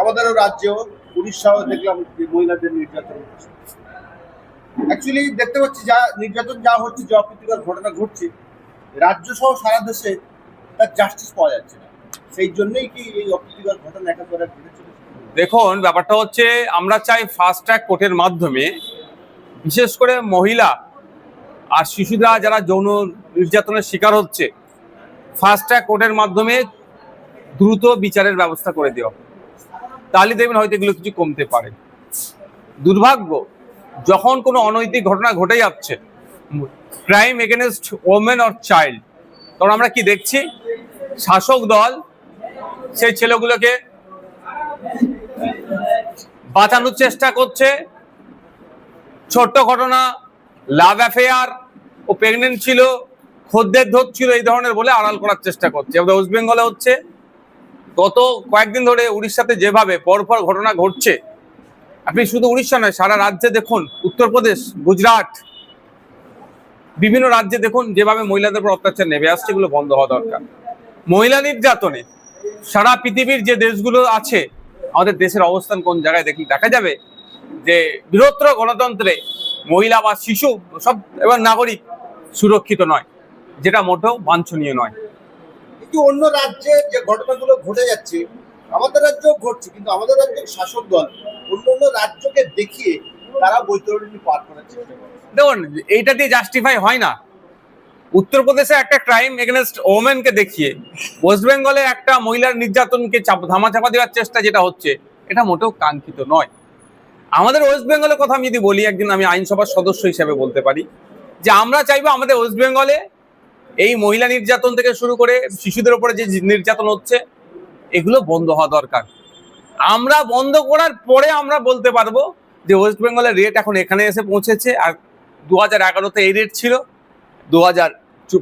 আমাদেরও রাজ্যেও উড়িষ্যাও দেখলাম যে মহিলাদের নির্যাতন হচ্ছে। অ্যাকচুয়ালি দেখতে পাচ্ছি যা, নির্যাতন যা হচ্ছে, যে অপ্রীতিকর ঘটনা ঘটছে রাজ্য সহ সারা দেশে তার জাস্টিস পাওয়া যাচ্ছে না। সেই জন্যই কি এই অপ্রীতিকর ঘটনা ঘটে চলেছে দেখুন, ব্যাপারটা হচ্ছে আমরা চাই ফাস্ট ট্র্যাক কোর্টের মাধ্যমে, বিশেষ করে মহিলা আর শিশুরা যারা যৌন নির্যাতনের শিকার হচ্ছে ফাস্ট ট্র্যাক কোর্টের মাধ্যমে দ্রুত বিচারের ব্যবস্থা করে দেওয়া তাহলে দেখবেন হয়তো এগুলো কিছু কমতে পারে। দুর্ভাগ্য, যখন কোনো অনৈতিক ঘটনা ঘটে যাচ্ছে crime against women or child তখন আমরা কি দেখছি? শাসক দল সেই ছেলেগুলোকে বাঁচানোর চেষ্টা করছে। ছোট্ট ঘটনা লাভ অ্যাফেয়ার ও প্রেগনেন্ট ছিল, খদ্দের ধরছিল এই ধরনের বলে আড়াল করার চেষ্টা করছে। আমাদের ওয়েস্ট বেঙ্গলে হচ্ছে গত কয়েকদিন ধরে উড়িষ্যাতে যেভাবে পরপর ঘটনা ঘটছে, আপনি শুধু উড়িষ্যা নয়, সারা রাজ্যে দেখুন, উত্তরপ্রদেশ, গুজরাট, বিভিন্ন রাজ্যে দেখুন যেভাবে মহিলাদের উপর অত্যাচার নেমে আসছে, এগুলো বন্ধ হওয়া দরকার। মহিলা নির্যাতনে সারা পৃথিবীর যে দেশগুলো আছে, আমাদের দেশের অবস্থান কোন জায়গায় দেখি দেখা যাবে যে বৃহত্তর গণতন্ত্রে মহিলা বা শিশু সব এবং নাগরিক সুরক্ষিত নয়, যেটা মোটেও বাঞ্ছনীয় নয়। কিন্তু অন্য রাজ্যে যে ঘটনাগুলো ঘটে যাচ্ছে, আমাদের রাজ্যেও ঘটছে, কিন্তু আমাদের রাজ্যের শাসক দল অন্য অন্য রাজ্যকে দেখিয়ে তারা বৈতরণী পার করার চেষ্টা করে দেখুন, এইটা দিয়ে জাস্টিফাই হয় না। উত্তরপ্রদেশে একটা ক্রাইম এগেনস্ট ওমেনকে দেখিয়ে ওয়েস্ট বেঙ্গলে একটা মহিলার নির্যাতনকে চাপ ধামাচাপা দেওয়ার চেষ্টা যেটা হচ্ছে, এটা মোটেও কাঙ্ক্ষিত নয়। আমাদের ওয়েস্ট বেঙ্গলের কথা আমি যদি বলি, একদিন আমি আইনসভার সদস্য হিসেবে বলতে পারি, যে আমরা চাইব আমাদের ওয়েস্ট বেঙ্গলে এই মহিলা নির্যাতন থেকে শুরু করে শিশুদের উপরে যে নির্যাতন হচ্ছে, এগুলো বন্ধ হওয়া দরকার। আমরা বন্ধ করার পরে আমরা বলতে পারব যে ওয়েস্ট বেঙ্গলের রেট এখন এখানে এসে পৌঁছেছে আর দু হাজার এগারোতে এই রেট ছিল দু হাজার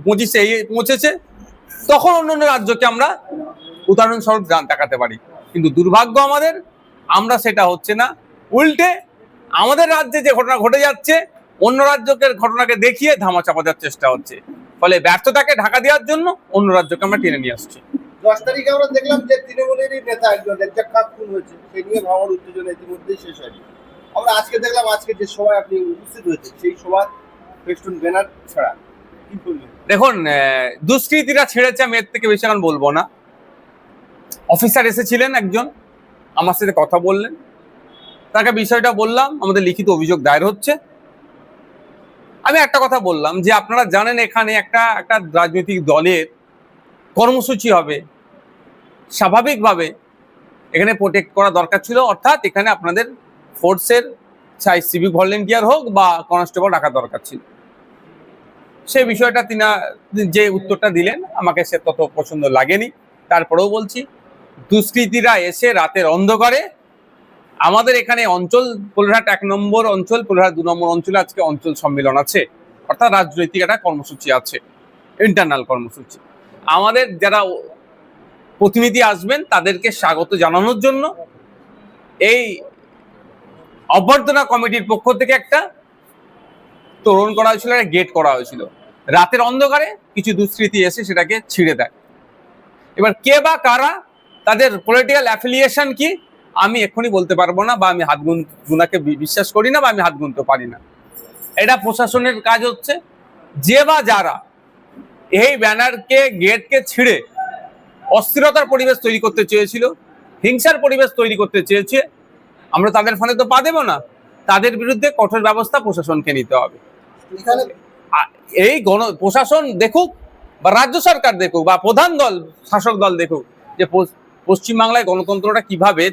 পঁচিশে এই পৌঁছেছে। তখন অন্য অন্য রাজ্যকে আমরা উদাহরণস্বরূপ জান- তাকাতে পারি। কিন্তু দুর্ভাগ্য আমাদের, আমরা সেটা হচ্ছে না। উল্টে আমাদের রাজ্যে যে ঘটনা ঘটে যাচ্ছে, অন্য রাজ্যকে ঘটনাকে দেখিয়ে ধামা চাপা দেওয়ার চেষ্টা হচ্ছে। ফলে ব্যর্থতাকে ঢাকা দেওয়ার জন্য অন্য রাজ্যকে আমরা টেনে নিয়ে আসছি। দশ তারিখে আমরা দেখলাম যে তৃণমূলেরই নেতা একজন রেজ্জাক খুন হয়েছে। সেই নিয়ে ভাবার উত্তেজনা ইতিমধ্যেই শেষ হয়নি। আমরা আজকে দেখলাম আজকে যে সভায় আপনি উপস্থিত হয়েছে সেই সভা ফেস্টুন ব্যানার ছাড়া দেখুন দুষ্কৃতীরা ছেড়েছে আমি এর থেকে বেশি এখন বলব না। অফিসার এসেছিলেন একজন আমার সাথে কথা বললেন। তাকে বিষয়টা বললাম আমাদের লিখিত অভিযোগ দায়ের হচ্ছে। আমি একটা কথা বললাম যে আপনারা জানেন এখানে একটা একটা রাজনৈতিক দলের কর্মসূচি হবে। স্বাভাবিকভাবে এখানে প্রোটেক্ট করা দরকার ছিল। অর্থাৎ এখানে আপনাদের ফোর্সের চাই সিভিক ভলেন্টিয়ার হোক বা কনস্টেবল রাখা দরকার ছিল। সেই বিষয়টা তিনা, যে উত্তরটা দিলেন, আমাকে সে তত পছন্দ লাগেনি। তারপরেও বলছি, দুষ্কৃতীরা এসে রাতের অন্ধকারে আমাদের এখানে অঞ্চল কোলহাট এক নম্বর অঞ্চল, কোলহাট দু নম্বর অঞ্চলে আজকে অঞ্চল সম্মেলন আছে। অর্থাৎ রাজনৈতিক একটা কর্মসূচি আছে ইন্টারনাল কর্মসূচি। আমাদের যারা প্রতিনিধি আসবেন, তাদেরকে স্বাগত জানানোর জন্য এই অভ্যর্থনা কমিটির পক্ষ থেকে একটা তোরণ করা হয়েছিল, একটা গেট করা হয়েছিল। রাতের অন্ধকারে কিছু দুষ্কৃতী এসে সেটাকে ছিঁড়ে দেয়। এবার কে বা কারা, তাদের পলিটিক্যাল অ্যাফিলিয়েশন কি আমি এক্ষুনি বলতে পারব না বা আমি হাত গুন গুনাকে বিশ্বাস করি না বা আমি হাত গুনতে পারি না। এটা প্রশাসনের কাজ হচ্ছে। যে বা যারা এই ব্যানারকে গেটকে ছিঁড়ে অস্থিরতার পরিবেশ তৈরি করতে চেয়েছিল হিংসার পরিবেশ তৈরি করতে চেয়েছে আমরা তাদের ফলে তো পা দেবো না। তাদের বিরুদ্ধে কঠোর ব্যবস্থা প্রশাসনকে নিতে হবে। এই গণ প্রশাসন দেখুক বা রাজ্য সরকার দেখুক বা প্রধান দল শাসক দল দেখুক যে পশ্চিমবাংলায় গণতন্ত্রটা কীভাবে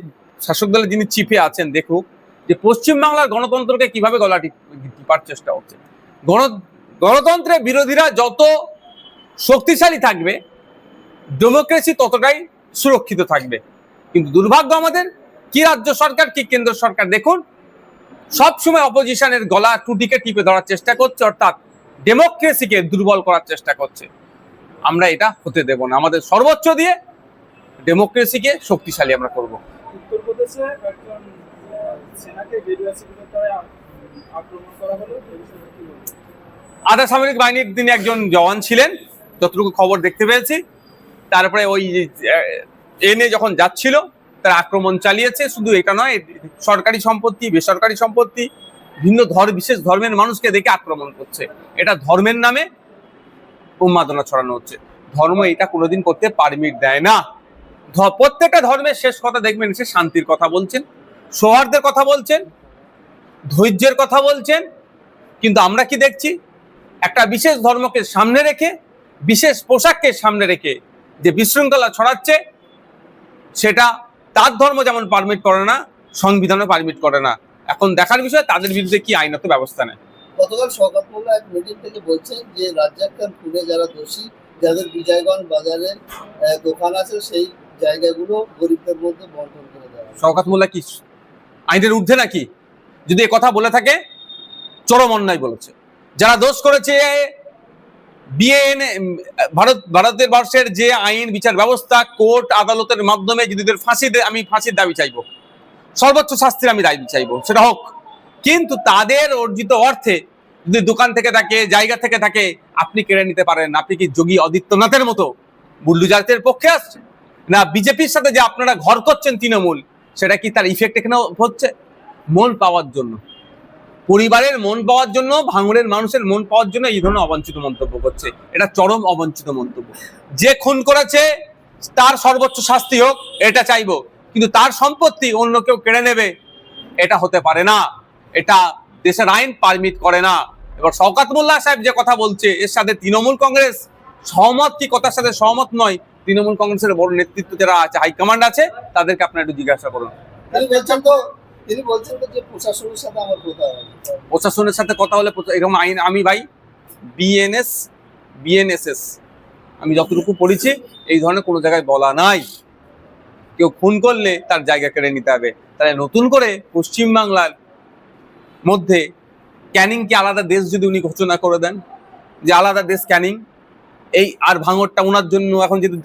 শাসক দলের যিনি চিফে আছেন, দেখুক যে পশ্চিমবাংলার গণতন্ত্রকে কীভাবে গলা টিপ- টিপার চেষ্টা হচ্ছে। গণ, গণতন্ত্রের বিরোধীরা যত শক্তিশালী থাকবে, ডেমোক্রেসি ততটাই সুরক্ষিত থাকবে। কিন্তু দুর্ভাগ্য আমাদের, কি রাজ্য সরকার, কি কেন্দ্র সরকার, দেখুন, সবসময় অপোজিশনের গলা টুটিকে টিপে ধরার চেষ্টা করছে, অর্থাৎ ডেমোক্রেসিকে দুর্বল করার চেষ্টা করছে। আমরা এটা হতে দেব না। আমাদের সর্বোচ্চ দিয়ে ডেমোক্রেসিকে শক্তিশালী আমরা করব। উত্তরপ্রদেশে একজন সেনাকে আক্রমণ করা হলো? আধা সামরিক বাহিনীর তিনি একজন জওয়ান ছিলেন, যতটুকু খবর দেখতে পেয়েছি। তারপরে ওই এনে যখন যাচ্ছিল, তার আক্রমণ চালিয়েছে। শুধু এটা নয় সরকারি সম্পত্তি, বেসরকারি সম্পত্তি, ভিন্ন ধর, বিশেষ ধর্মের মানুষকে দেখে আক্রমণ করছে। এটা ধর্মের নামে উন্মাদনা ছড়ানো হচ্ছে। ধর্ম এটা কোনোদিন করতে পারমিট দেয় না। প্রত্যেকটা ধর্মের শেষ কথা দেখবেন সে শান্তির কথা বলছেন, সৌহার্দ্যের কথা বলছেন, ধৈর্যের কথা বলছেন, কিন্তু আমরা কি দেখছি? একটা বিশেষ ধর্মকে সামনে রেখে, বিশেষ পোশাককে সামনে রেখে যে বিশৃঙ্খলা ছড়াচ্ছে, সেটা তার ধর্ম যেমন পারমিট করে না, সংবিধানও পারমিট করে না। এখন দেখার বিষয়, তাদের বিরুদ্ধে কি আইনত ব্যবস্থা নেয়? গতকাল মোল্লা এক মিটিং থেকে বলছেন যে রাজ্জাক খান খুনে যারা দোষী, যাদের বিজয়গঞ্জ বাজারে দোকান আছে, সেই জায়গাগুলো গরিবদের মধ্যে বন্টন করে দেওয়া শওকাত মোল্লা কি আইনের ঊর্ধ্বে নাকি? যদি এ কথা বলে থাকে, চরম অন্যায় বলেছে। যারা দোষ করেছে বিএন ভারত, ভারতের বর্ষের যে আইন, বিচার ব্যবস্থা, কোর্ট আদালতের মাধ্যমে যদি ফাঁসি আমি ফাঁসির দাবি চাইব। সর্বোচ্চ শাস্তির আমি দাবি চাইব, সেটা হোক। কিন্তু তাদের অর্জিত অর্থে যদি দোকান থেকে থাকে, জায়গা থেকে থাকে, আপনি কেড়ে নিতে পারেন। আপনি কি যোগী আদিত্যনাথের মতো বুল্লুজাতের পক্ষে আসছে না, বিজেপির সাথে যে আপনারা ঘর করছেন তৃণমূল, সেটা কি তার ইফেক্ট এখানে হচ্ছে? মন পাওয়ার জন্য। পরিবারের মন পাওয়ার জন্য ভাঙড়ের মানুষের মন পাওয়ার জন্য এই ধরনের অবাঞ্ছিত মন্তব্য করছে। এটা চরম অবাঞ্ছিত মন্তব্য। যে খুন করেছে, তার সর্বোচ্চ শাস্তি হোক, এটা চাইব। কিন্তু তার সম্পত্তি অন্য কেউ কেড়ে নেবে, এটা হতে পারে না। এটা দেশের আইন পারমিট করে না। এবার শওকাত মোল্লা সাহেব যে কথা বলছে, এর সাথে তৃণমূল কংগ্রেস সহমত কি কথার সাথে সহমত নয় তৃণমূল কংগ্রেসের বড় নেতৃত্ব যারা আছে হাইকমান্ড আছে তাদেরকে আপনারা একটু জিজ্ঞাসা করুন। তিনি বলছেন যে প্রশাসনের সাথে আমার কথা প্রশাসনের সাথে কথা হলে এরকম আইন আমি ভাই বিএনএস বিএনএসএস আমি যতটুকু পড়েছি এই ধরনের কোনো জায়গায় বলা নাই। কেউ খুন করলে তার জায়গা কেড়ে নিতে হবে। তাহলে নতুন করে পশ্চিমবাংলার মধ্যে ক্যানিংকে আলাদা দেশ যদি উনি ঘোষণা করে দেন যে আলাদা দেশ ক্যানিং এই আর ভাঙরটা ওনার জন্য এখন যেহেতু